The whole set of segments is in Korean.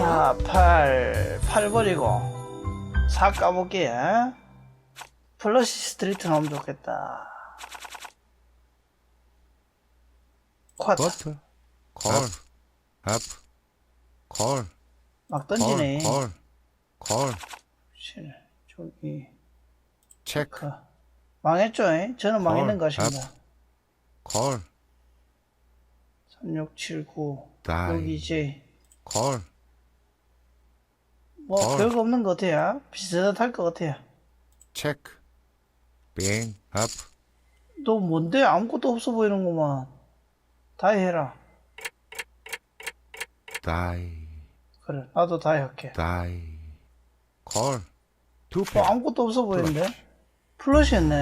4, 8, 8 버리고 4 까볼게요. 플러시 스트리트 나오면 좋겠다. 쿼터 버트 콜앞 콜, 막 콜, 던지네. 콜, 콜, 칠, 저기 체크, 그 망했죠? 잉? 저는 망했는 콜, 것입니다. 콜, 3, 6, 7, 9 다이. 여기 이제 콜, 뭐 콜. 별거 없는 것 같아요. 비슷할 것 같아요. 체크, 빙, 앞, 너 뭔데 아무것도 없어 보이는구만. 다이 해라. 다이, 그래 나도 다이 할게. 다이, 콜, 두뭐 패, 아무것도 없어 보이는데? 플러시였네.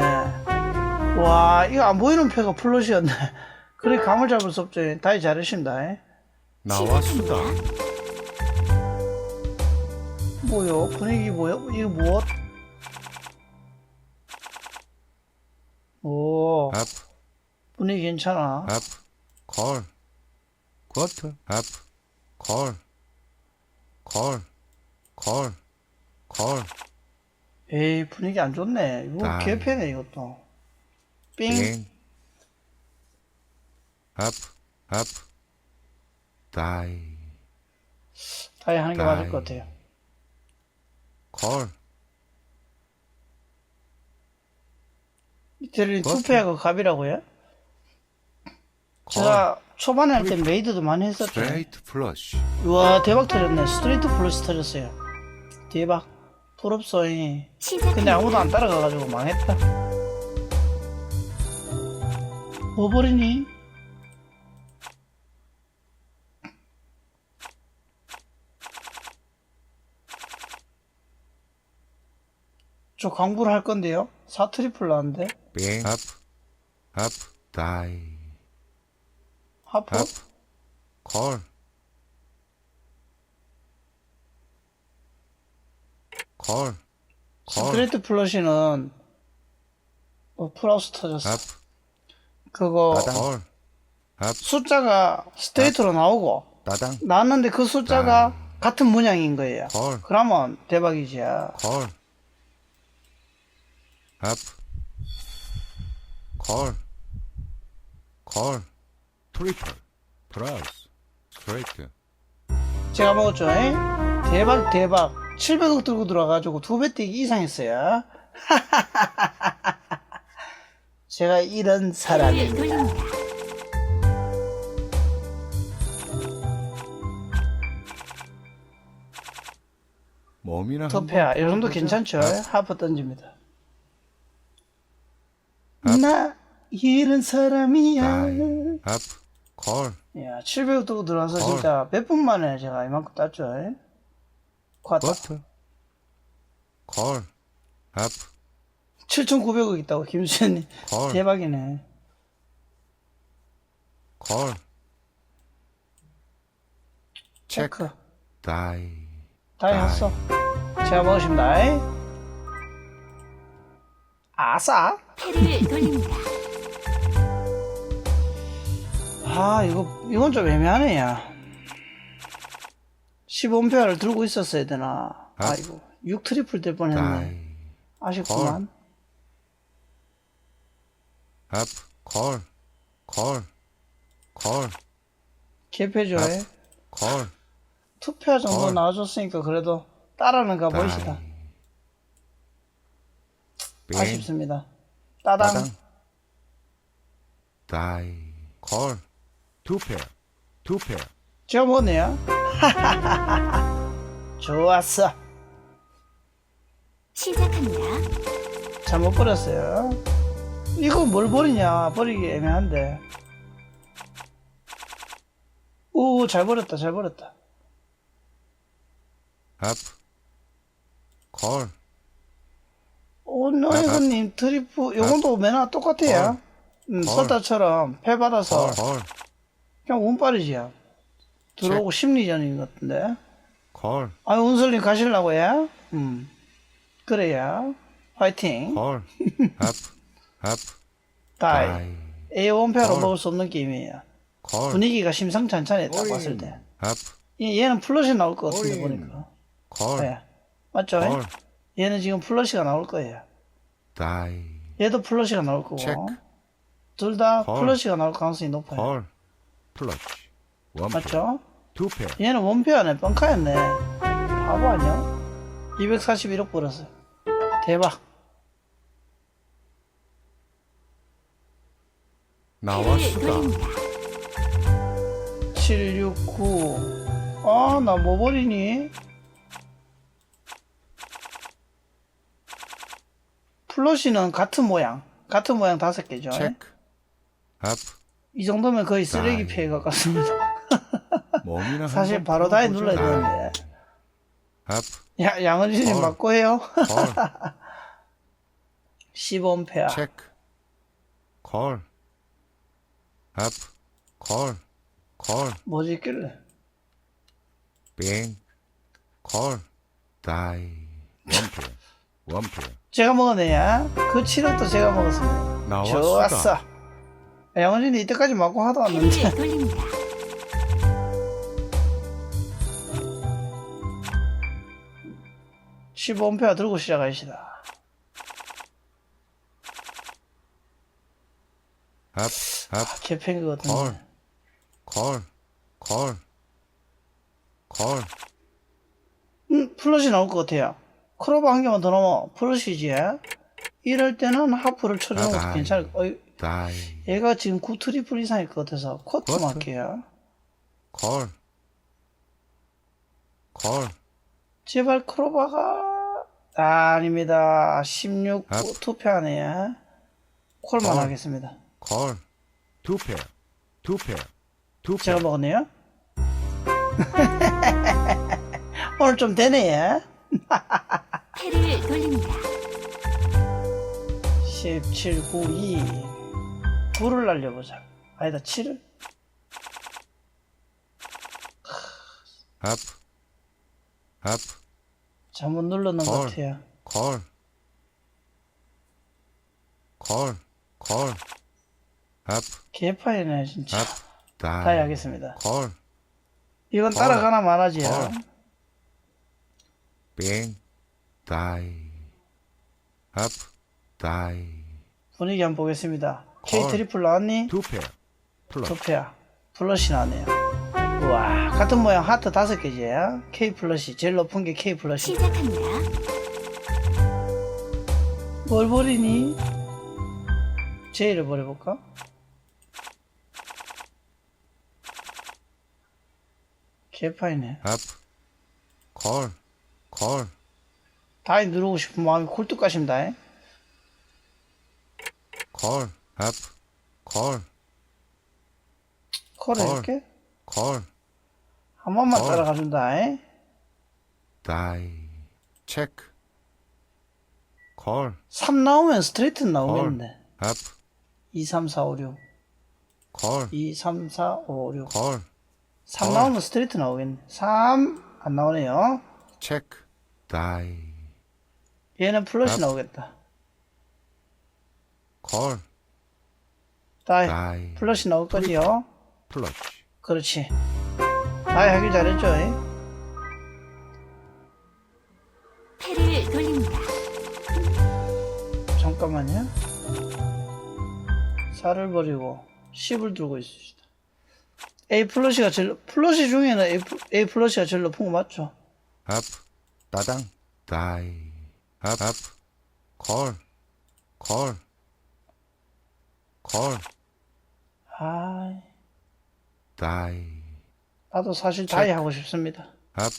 와, 이거 안 보이는 패가 플러시였네. 그래, 감을 잡을 수 없죠. 다이 잘하신다. 나왔수다, 뭐요? 분위기 뭐요? 이거 무엇? 오, 앞, 분위기 괜찮아. 앞, 콜, 쿼트, 앞, 콜, 콜, 콜, 콜, 에이, 분위기 안 좋네. 이거 다이. 개패네, 이것도. 삥. 빙, 앞, 앞, 다이, 다이 하는 게 맞을 다이. 것 같아요. 콜, 이태리 버튼. 투패하고 갑이라고요? 콜, 제가 초반에 할 때 메이드도 많이 했었죠. 스트레이트 플러시, 우와 대박 터졌네 스트레이트 플러스 터졌어요 대박 부럽소이 근데. 아무도 안 따라가가지고 망했다 뭐 버리니? 저 광부를 할 건데요. 사 트리플 나왔는데. 빙, 앞, 앞, 다이, 하프? 앞, 콜, 콜, 콜, 스트레이트 플러시는 어, 플러스 터졌어. 앞, 그거 콜, 앞, 숫자가 스트레이트로 나오고 따당, 나왔는데 그 숫자가 같은 문양인 거예요. 콜, 그러면 대박이지. 콜, 콜, 트리플, 플러스, 스트레이트, 제가 먹었죠. 에? 대박 대박. 700억 들고 들어와가지고 두 배 뛰기 이상 했어요. 제가 이런 사람입니다. 몸이나 터페야. 이 정도 괜찮죠? 하프 던집니다. 앞. 나 이런 사람이야. 앞, 콜, 야, 700억 들고 들어와서 헐. 진짜 몇 분 만에 제가 이만큼 땄죠. 에? 쿼터. 버트, 콜, 앞, 7,900억 있다고 김수현님. 콜, 대박이네. 콜, 체크. 체크, 다이, 다이 했어. 제가 먹으십니다. 이. 아싸. 패를 돌립니다. 아, 이거, 이건 좀 애매하네, 야. 15패를 들고 있었어야 되나. 아. 아이고. 6 트리플 될 뻔했네. 다이, 아쉽구만. 앞, 콜, 콜, 콜, 개패죠, 아. 에. 콜, 투표 정도 헐. 나와줬으니까 그래도 따라는 가보시다. 다이, 빙, 아쉽습니다. 따당. 따당, 다이, 콜, 두 페어, 두 페어, 제가 먹었네요. 좋았어. 시작합니다. 잘못 버렸어요. 이거 뭘 버리냐? 버리기 애매한데. 오, 잘 버렸다, 잘 버렸다. 앞, 콜, 오, 노이건님 트리프, 요건도 매나 똑같아요. 음, 헐. 설다처럼 패 받아서 콜, 그냥 운빨이지요. 들어오고 심리전인 것 같은데. 콜, 아유, 운설님 가실라고 요 음. 그래야. 화이팅. 콜, 앞, 앞, 다이. 다이, A1패로 헐. 먹을 수 없는 게임이에요. 콜, 분위기가 심상찮잖아요, 딱 어이. 봤을 때. 앞, 얘- 얘는 플러시 나올 것 같은데 어이. 보니까. 콜, 예. 맞죠? 콜, 얘는 지금 플러시가 나올 거예요. 다이, 얘도 플러시가 나올 거고. 체크. 둘다 콜. 플러시가 나올 가능성이 높아요. 콜, 플러치, 원 맞죠? 투 페어, 얘는 원페어네. 뻥카였네. 바보 아니야? 241억 벌었어요. 대박. 나왔수다. 769. 아, 나 뭐 버리니? 플러시는 같은 모양. 같은 모양 다섯 개죠. 체크, 업, 이 정도면 거의 쓰레기 아이. 피해 가깝습니다. 몸이나 사실 바로 다이. 눌러야 되는데. 업, 야, 양은진이 헐. 맞고 해요. 콜, 15온페아. 체크, 콜, 업, 콜, 콜, 뭐지 있길래? 빙, 콜, 다이, 원페 어, 원 페어, 제가 먹었네요. 그 7억도 제가 먹었습니다. 나왔수다. 좋았어. 양은진이 이때까지 맞고 하도 왔는데. 돌립니다. 십 15온페아 들고 시작하시다. 업, 업, 개팬 것 같은데. 콜, 콜, 콜, 콜, 음, 플러시 나올 것 같아요. 크로바 한 개만 더 넘어. 플러시지. 이럴 때는 하프를 쳐주는 것도. 괜찮을 거. 다이, 얘가 지금 9 트리플 이상일 것 같아서 코트 코트? 할게요. 콜, 콜, 제발 크로바가 아, 아닙니다. 16 아. 투표하네요. 콜만 콜. 하겠습니다. 콜, 투 페어, 투 페어, 투 제가 먹었네요. 오늘 좀 되네. 패를 돌립니다. 17, 9, 2. 9를 날려보자. 아니다, 7을? 업, 업, 잘못 눌렀는 것 콜. 같아요. 콜, 콜, 콜, 업, 개파이네, 진짜. 업, 다이 다이, 하겠습니다. 콜, 이건 콜. 따라가나 말하지요. 콜. 빙, 다이, 업, 다이, 분위기 한번 보겠습니다. K 콜. 트리플 나왔니? 투 페어, 플러스, 투페야. 플러시 나왔네요. 우와, 같은 모양 하트 다섯 개지. K 플러시. 제일 높은 게 K 플러시. 시작합니다. 뭘 버리니? J를 버려볼까? 개파이네. 업, 콜, 콜, 다이 누르고 싶은 마음이 가신다. 잉? 콜, 업, 콜, 콜 콜. 해줄게. 콜, 한 번만 콜. 따라가준다. 잉? 다이, 체크, 콜, 3 나오면 스트레이트 나오겠는데. 업, 2, 3, 4, 5, 6. 콜, 2, 3, 4, 5, 6. 콜, 3 콜. 나오면 스트레이트 나오겠네. 3, 안 나오네요. 체크, 다이, 얘는 플러시 업. 나오겠다. 콜, 다이. 다이, 플러시 나올 거지요? 플러치, 그렇지. 다이 하길 잘했죠? 잉? 패를 돌립니다. 잠깐만요. 4를 버리고 10을 들고 있습니다. A 플러시가 제일, 플러시 중에는 A, 플러시가 제일 높은 거 맞죠? 업, 따당, 다이, 업, 업, 콜, 콜, 콜, 아, 다이, 나도 사실 다이 하고 싶습니다. 업,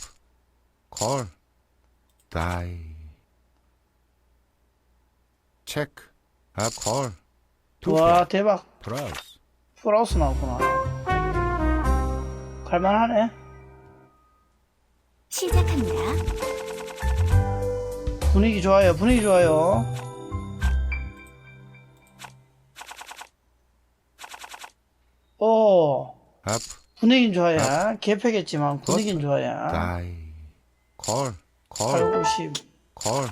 콜, 다이, 체크, 업, 콜, 투 와, 대박. 플러스, 풀하우스 나왔구나. 갈만하네. 시작합니다. 분위기 좋아요. 분위기 좋아요. 오, 업, 분위기는 좋아요. 개패겠지만 분위기는 좋아요. 다이, 콜, 8, 콜, 90, 콜,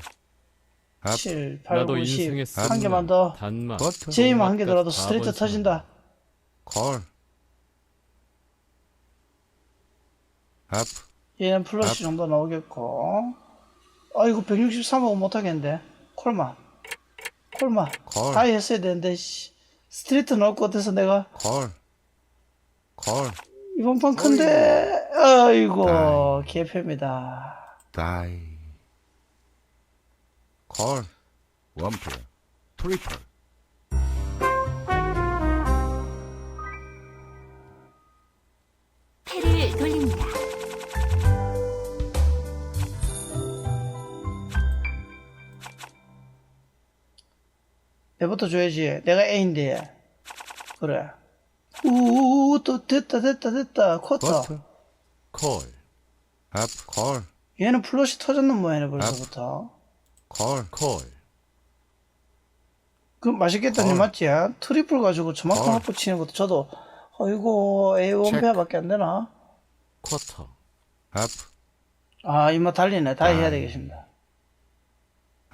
업, 7, 8, 나도 90. 인생에 한 개만 더. 단맛 버터, 제이만 한개 더라도 다 스트레이트 터진다. 콜, up, 얘는 플러시 정도 나오겠고. 아, 이거 163하고 못하겠는데. 콜마. 콜마. 콜. 다이 했어야 되는데, 씨. 스트레이트 나올 것 같아서 내가. call, call, 이번 판 큰데, 아이고, 개패입니다. one pair, triple, 패를 내부터 줘야지. 내가 A인데. 그래. 우우우, 또 됐다, 됐다, 됐다. 쿼터. butter, call, up, call, 얘는 플러시 터졌는 모양이네, 벌써부터. call, call, 그 맛있겠다니 헐. 맞지? 트리플 가지고 저만큼 헐. 확보 치는 것도 저도 어이구 A 원페어밖에 안 되나? quarter, up, 아 이마 달리네 다 해야. 되겠습니다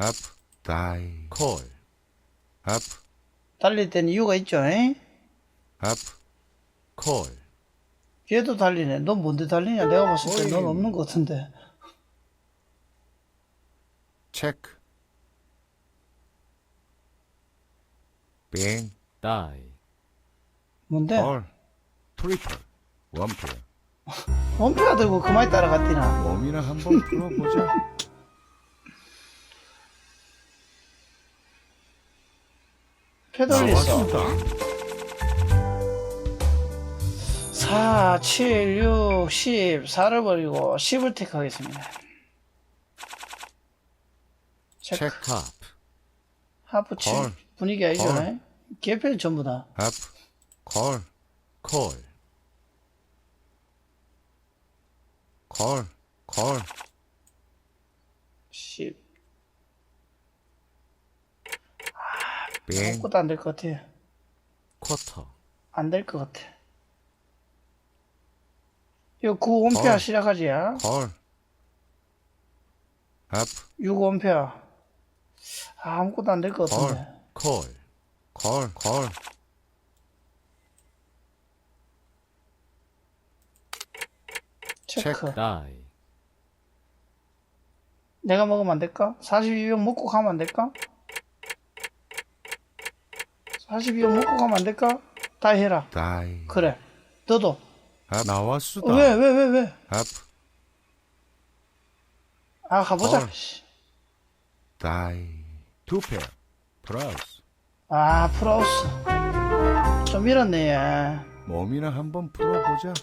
up, die, up, 달릴 때는 이유가 있죠 잉? up, call, 얘도 달리네. 넌 뭔데 달리냐? 내가 봤을 때 넌. 없는 것 같은데. Check, bang, die, 뭔데? call, triple, one pair. 원페어 들고 그만이 따라갔디나. 몸이나 한번 풀어보자. 페달리 있어 나왔습니다. 4, 7, 6, 10 4를 버리고 10을 택하겠습니다 체크 check up, 하프 7 헐. 분위기 알죠? 헐. 잉? 개패는 전부 다 call, call, call, call, 10 bang, 아무것도 안 될 것 같아 quarter, 안될 것 같아. 이거 9 원페어 헐. 시작하지, 야. call, up, 6 원페어. 아, 아무것도 안 될 것 같은데. call, call, 체크. die, 내가 먹으면 안 될까? 42병 먹고 가면 안 될까? 42병 먹고 가면 안 될까? 다 해라. die, 그래. 너도. up, 나왔수다. 왜, 왜, 왜, 왜? up, 아, 가보자. 헐. 씨. two pair, plus. 아, 프라우스. 좀 밀었네, 얘. 몸이나 한번 풀어보자.